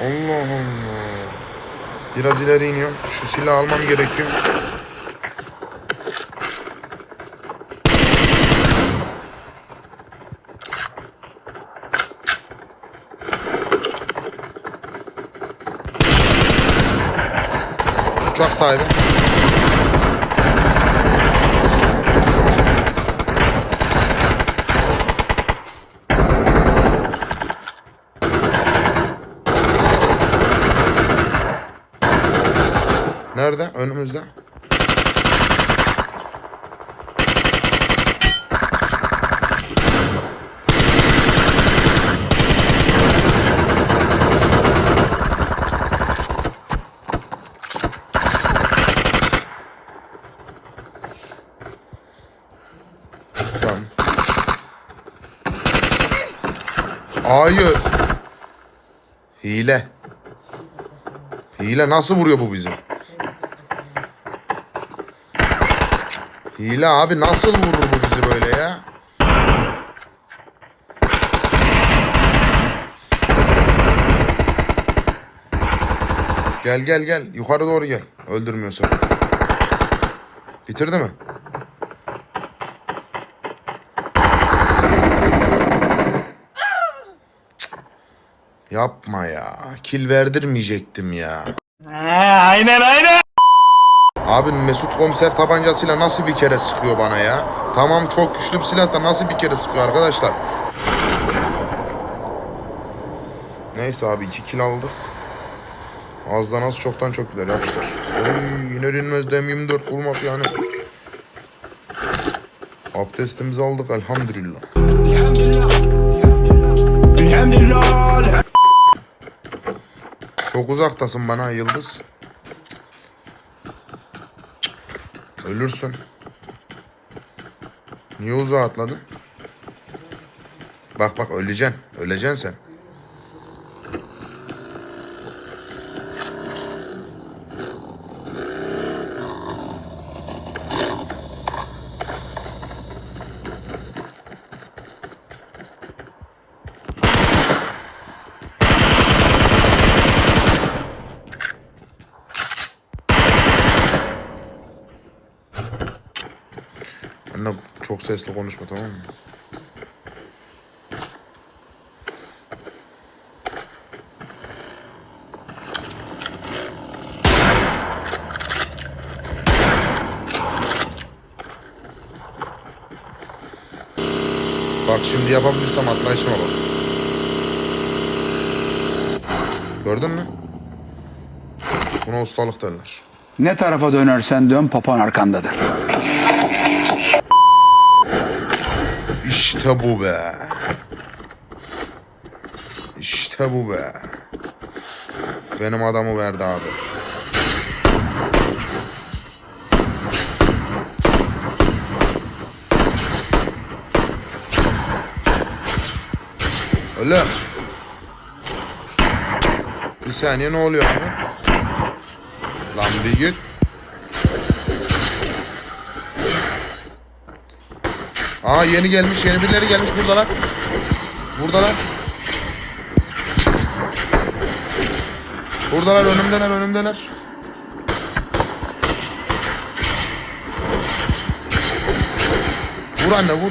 Allah Allah. Biraz ileri iniyorum. Şu silahı almam gerekiyor. Uçak sahibi. Nerede? Önümüzde. Tamam. Hayır. Hile. Hile nasıl vuruyor bu bizi? Hile abi nasıl vurur bu bizi böyle ya? Gel gel gel. Yukarı doğru gel. Öldürmüyorsa. Bitirdi mi? Yapma ya. Kil verdirmeyecektim ya. aynen aynen. Abi Mesut komiser tabancasıyla nasıl bir kere sıkıyor bana ya? Tamam çok güçlü bir silah da nasıl bir kere sıkıyor arkadaşlar? Neyse abi 2 kill aldık. Azdan az çoktan çok güzel yapıştır. Oy iner inmez dem 24 vurmak yani. Abdestimizi aldık elhamdülillah. Elhamdülillah. Çok uzaktasın bana Yıldız. Ölürsün. Niye uzağa atladın? Bak bak öleceksin. Öleceksin sen. Anne çok sesli konuşma tamam mı? Bak şimdi yapabilirsem atlayışıma bak. Gördün mü? Buna ustalık derler. Ne tarafa dönersen dön papan arkandadır. İşte bu be. İşte bu be. Benim adamı verdi abi. Öyle. Bir saniye ne oluyor? Lan bir git. Aa yeni gelmiş, yeni birileri gelmiş buradalar. Buradalar. Buradalar, önümdeler, önümdeler. Vur anne, vur.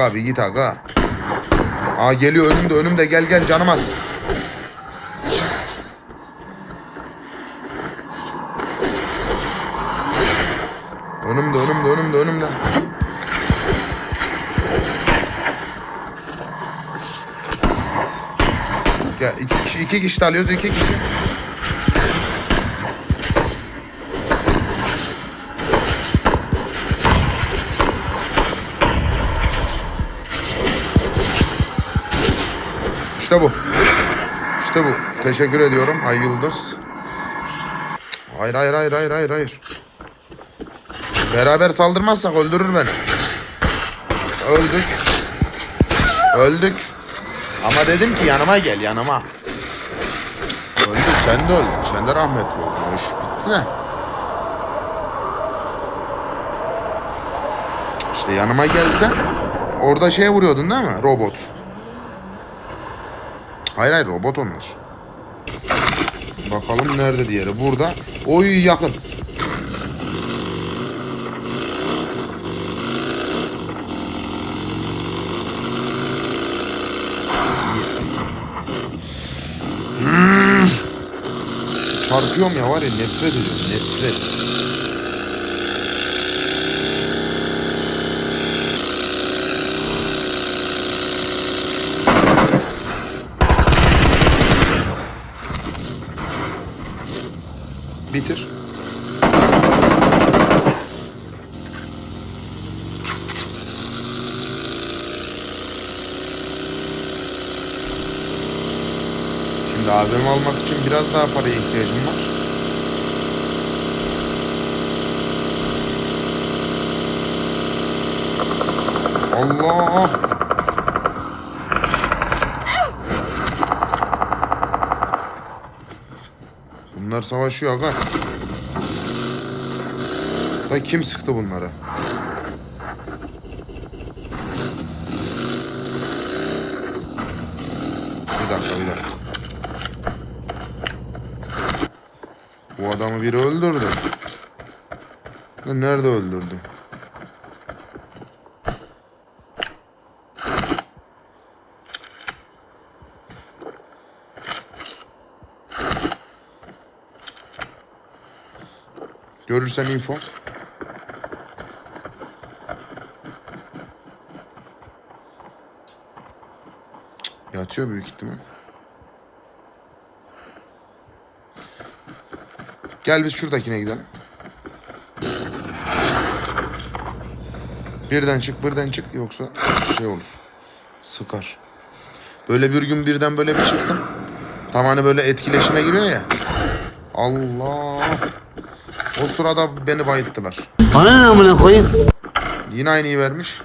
Aga bir git aga. Aa geliyor önümde önümde gel gel canım az. Önümde önümde önümde önümde. Gel iki kişi iki kişi alıyoruz iki kişi. İşte bu. İşte bu. Teşekkür ediyorum Ay Yıldız. Hayır hayır hayır hayır hayır hayır. Beraber saldırmazsak öldürür beni. Öldük. Öldük. Ama dedim ki yanıma gel yanıma. Öldük sen de öldün. Sen de rahmetli oldun. İş bitti de. İşte yanıma gelsen orada şeye vuruyordun değil mi? Robot. Hayır hayır robot onlar. Bakalım nerede diğeri. Burada. Oy yakın. Hmm. Çarpıyorum ya var ya nefret ediyorum nefret. Bitir. Şimdi AVM almak için biraz daha paraya ihtiyacım var. Allah! Bunlar savaşıyor aga. Da kim sıktı bunları? Bir dakika bir dakika. Bu adamı biri öldürdü. Nerede öldürdü? Görürsen info. Yatıyor büyük ihtimal. Gel biz şuradakine gidelim. Birden çık birden çık yoksa şey olur. Sıkar. Böyle bir gün birden böyle bir çıktım. Tam hani böyle etkileşime giriyor ya. Allah. O sırada beni bayılttılar. Bana ne amına koyayım? Yine aynıyı vermiş.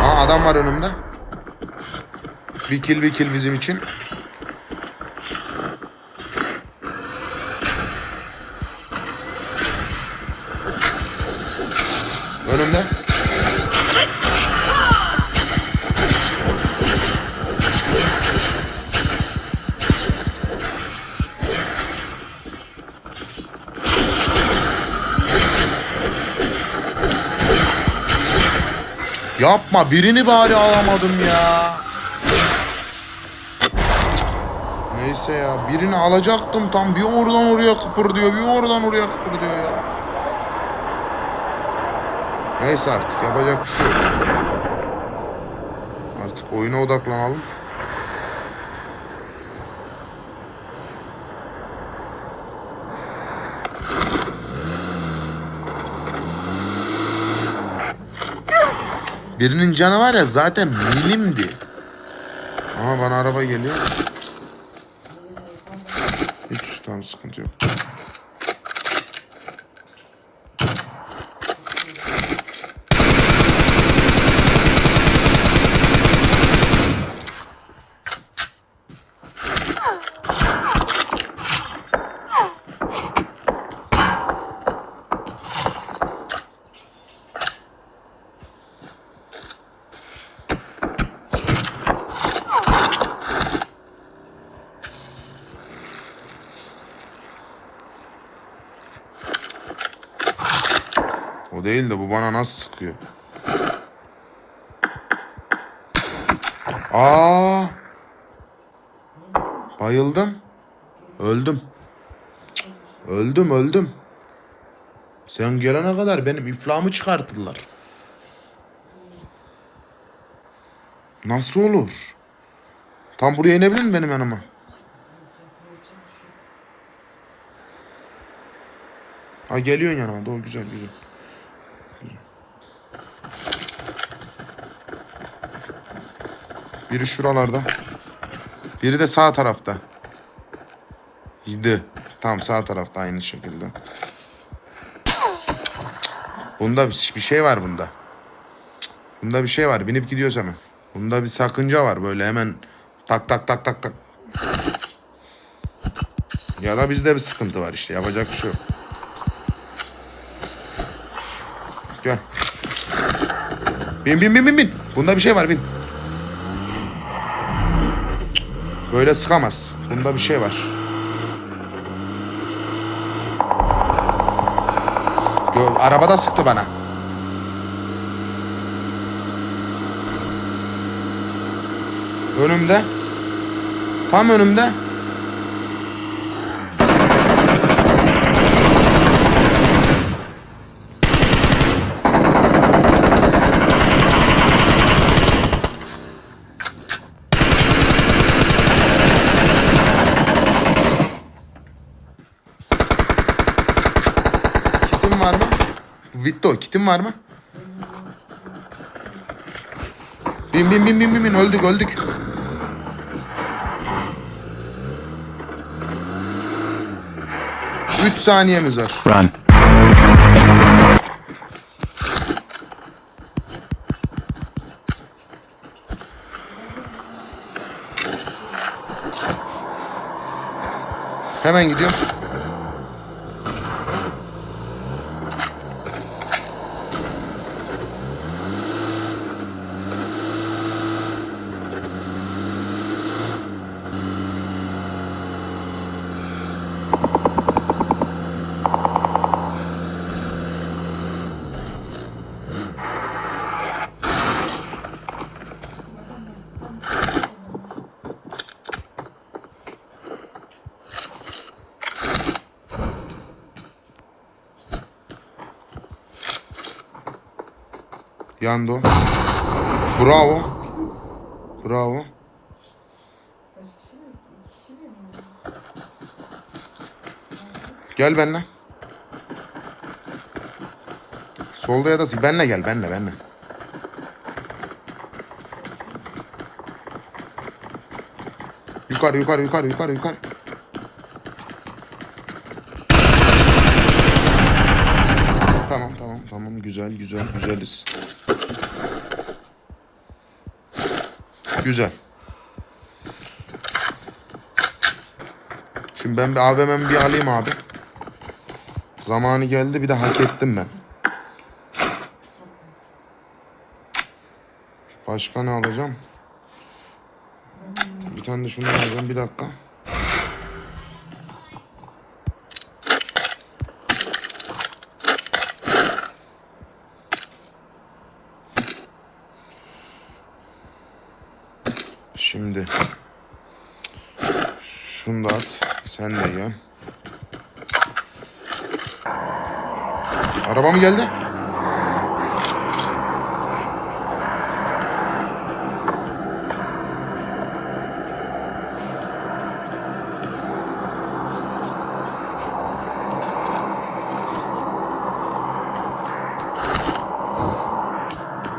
Aa adam var önümde. Bir kill bizim için. Yapma birini bari alamadım ya. Neyse ya birini alacaktım tam bir oradan oraya kıpırdıyor bir oradan oraya kıpırdıyor ya. Neyse artık yapacak bir şey yok. Artık oyuna odaklanalım. Birinin canı var ya zaten milimdi. Ama bana araba geliyor. Hiç tamam sıkıntı yok. Değil de bu bana nasıl sıkıyor? Aa! Bayıldım. Öldüm. Öldüm, öldüm. Sen gelene kadar benim iflahımı çıkartırlar. Nasıl olur? Tam buraya inebilir mi benim yanıma? Ha geliyorsun yanıma. Doğru güzel güzel. Biri şuralarda. Biri de sağ tarafta. Yedi. Tamam sağ tarafta aynı şekilde. Bunda bir şey var bunda. Bunda bir şey var. Binip gidiyoruz hemen. Bunda bir sakınca var böyle hemen tak tak tak tak tak. Ya da bizde bir sıkıntı var işte. Yapacak bir şey yok. Gel. Bin bin bin bin bin. Bunda bir şey var bin. Böyle sıkamaz. Bunda bir şey var. Yo, arabada sıktı bana. Önümde. Tam önümde. Kitin var mı? Vitto kitin var mı? Bin bin bin bin bin bin öldük öldük. Üç saniyemiz var. Run. Hemen gidiyoruz. Yandı o. Bravo. Bravo. Gel benimle. Solda ya da benle gel benle benle. Yukarı yukarı yukarı yukarı yukarı. Tamam güzel güzel güzeliz. Güzel. Şimdi ben bir AVM'mi bir alayım abi. Zamanı geldi bir de hak ettim ben. Başka ne alacağım? Bir tane de şunu alacağım bir dakika. Şimdi şunu da at. Sen de gel. Araba mı geldi?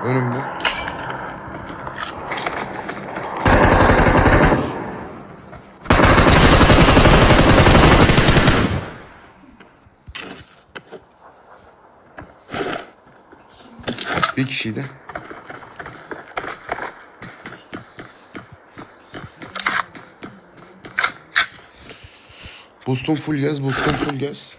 Önümde. Bir kişiydi. Boostum full gaz, boostum full gaz.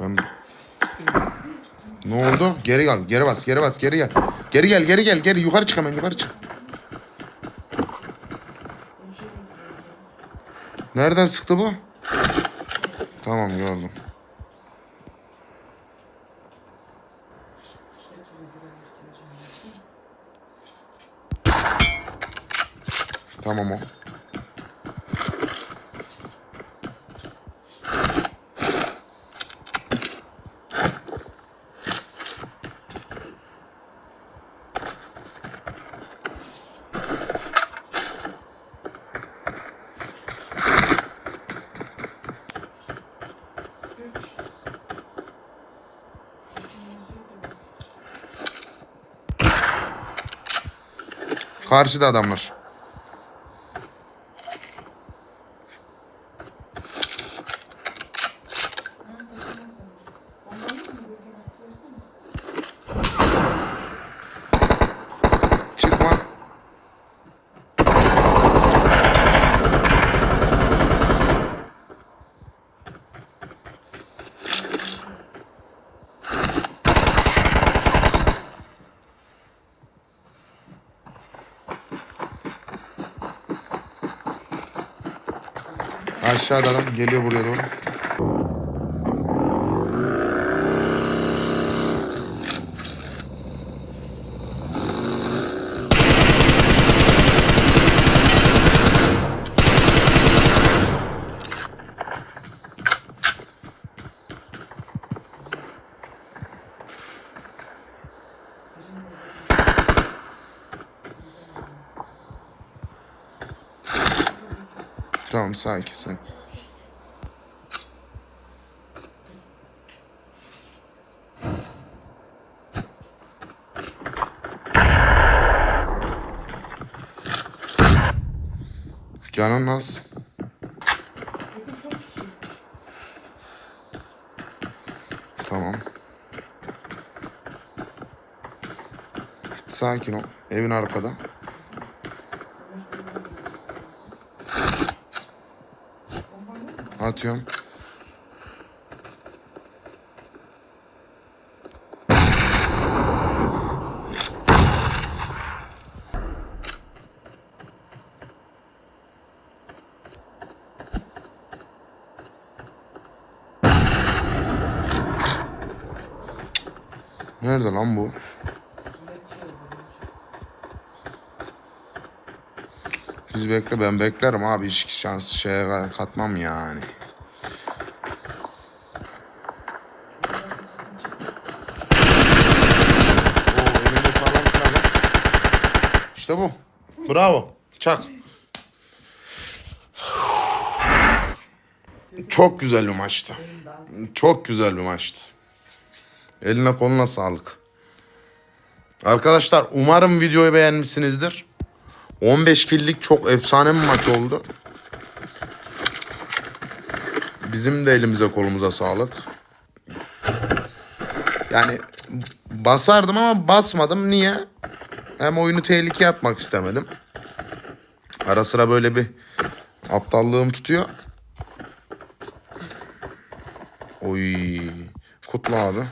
Ben... Ne oldu? Geri gel, geri bas, geri bas, geri gel. Geri gel, geri gel, geri yukarı çık hemen, yukarı çık. Nereden sıktı bu? Tamam gördüm. Tamam o. Karşıda adamlar. Aşağıda adam geliyor buraya doğru. Tamam sakin sakin. Canın nasıl? Tamam. Sakin ol. Evin arkada. Atıyorum. Nerede lan bu? Biz bekle ben beklerim abi hiç şans şeye katmam yani. İşte bu. Bravo. Çak. Çok güzel bir maçtı. Çok güzel bir maçtı. Eline koluna sağlık. Arkadaşlar umarım videoyu beğenmişsinizdir. 15 killik çok efsane bir maç oldu. Bizim de elimize kolumuza sağlık. Yani basardım ama basmadım. Niye? Hem oyunu tehlikeye atmak istemedim. Ara sıra böyle bir aptallığım tutuyor. Oy. Kutlu abi.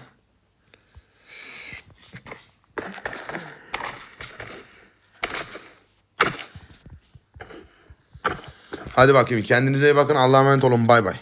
Hadi bakayım kendinize iyi bakın. Allah'a emanet olun. Bay bay.